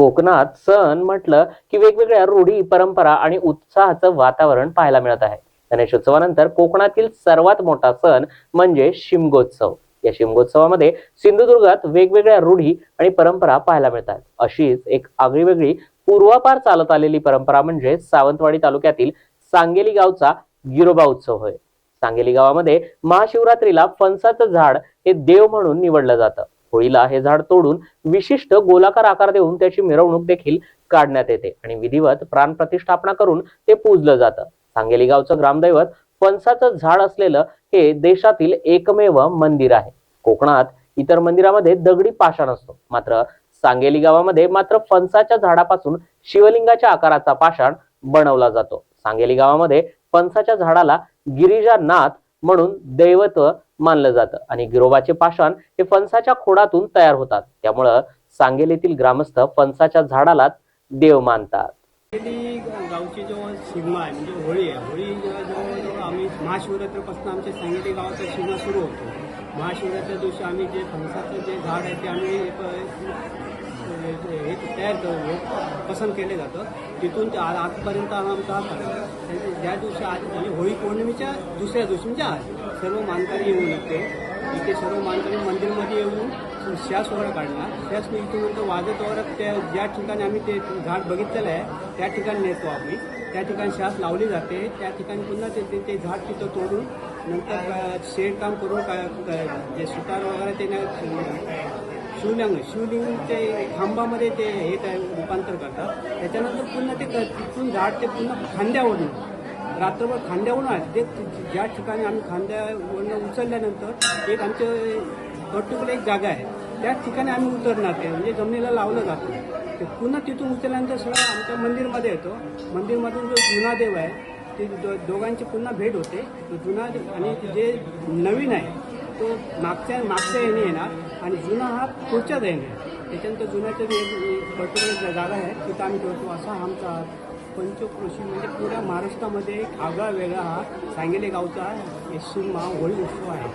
कोकणात सण म्हटलं की वेगवेगळ्या रूढी परंपरा आणि उत्साहाचं वातावरण पाहायला मिळत आहे. गणेशोत्सवानंतर कोकणातील सर्वात मोठा सण म्हणजे शिमगोत्सव. या शिमगोत्सवामध्ये सिंधुदुर्गात वेगवेगळ्या रूढी आणि परंपरा पाहायला मिळतात. अशीच एक आगळीवेगळी पूर्वापार चालत आलेली परंपरा म्हणजे सावंतवाडी तालुक्यातील सांगेली गावचा गिरोबा उत्सव होय. सांगेली गावामध्ये महाशिवरात्रीला फणसाचं झाड हे देव म्हणून निवडलं जातं. होळीला हे झाड तोडून विशिष्ट गोलाकार आकार देऊन त्याची मिरवणूक देखील काढण्यात येते. आणि विधिवत प्राणप्रतिष्ठापना करून ते पूजलं जातं. सांगेली गावचं ग्रामदैवत फणसाचं झाड असलेलं हे देशातील एकमेव मंदिर आहे. कोकणात इतर मंदिरामध्ये दगडी पाषाण असतो. मात्र सांगेली गावामध्ये मात्र फणसाच्या झाडापासून शिवलिंगाच्या आकाराचा पाषाण बनवला जातो. सांगेली गावामध्ये फणसाच्या झाडाला गिरिजानाथ म्हणून दैवत्व मानलं जातं. आणि गिरोबाचे पाषाण हे फणसाच्या खोडातून तयार होतात. त्यामुळं सांगेल येथील ग्रामस्थ फणसाच्या झाडाला देव मानतात. गावची जेव्हा शिगमा आहे म्हणजे होळी आहे. होळी जेव्हा जवळजवळ आम्ही महाशिवरात्रीपासून आमच्या सांगेली गावाचा शिगमा सुरू होतो. महाशिवरात्रीच्या दिवशी आम्ही जे फणसाचं जे झाड आहे ते आम्ही हे तयार करतो पसंत केले जातं. तिथून ते आजपर्यंत आमचा हा कार्यक्रम ज्या दिवशी आज म्हणजे होळी पौर्णिमेच्या दुसऱ्या दिवशी म्हणजे आज. सर्व मानकरी येऊन येते इथे सर्व मानकरी मंदिरमध्ये येऊन श्वास वगैरे काढणार. श्वास इथून वाजत वगैरे त्या ज्या ठिकाणी आम्ही ते झाड बघितलेलं आहे त्या ठिकाणी नेतो आम्ही. त्या ठिकाणी श्वास लावली जाते. त्या ठिकाणी पुन्हा ते ते- ते झाड तिथं तोडून नंतर शेडकाम करून काय जे सुतार वगैरे ते शिवलिंग शिवलिंगचे खांबामध्ये ते हे काय रूपांतर करतात. त्याच्यानंतर पुन्हा ते तिथून झाड ते पुन्हा खांद्यावरून. रात्रभर खांद्यावरून आहे ते ज्या ठिकाणी आम्ही खांद्यावरून उचलल्यानंतर एक आमचं पर्टिक्युलर एक जागा आहे. त्या ठिकाणी आम्ही उतरणार ते म्हणजे जमिनीला लावलं जातं. ते पुन्हा तिथून उचलल्यानंतर सगळं आमच्या मंदिरमध्ये येतो. मंदिरमधून जो जुना देव आहे ते दो दोघांची पुन्हा भेट होते. जुना देव आणि जे नवीन आहे तो मागच्या मागच्या येणे येणार आणि जुना हा पुढच्याच येणे त्याच्यानंतर जुन्याचं जे पर्टिक्युलर जागा आहे तिथं आम्ही ठेवतो. असा आमचा पंचकृषी म्हणजे पुऱ्या महाराष्ट्रामध्ये एक आगळा वेगळा हा सांगेले गावचा शिगमा होळी उत्सव आहे.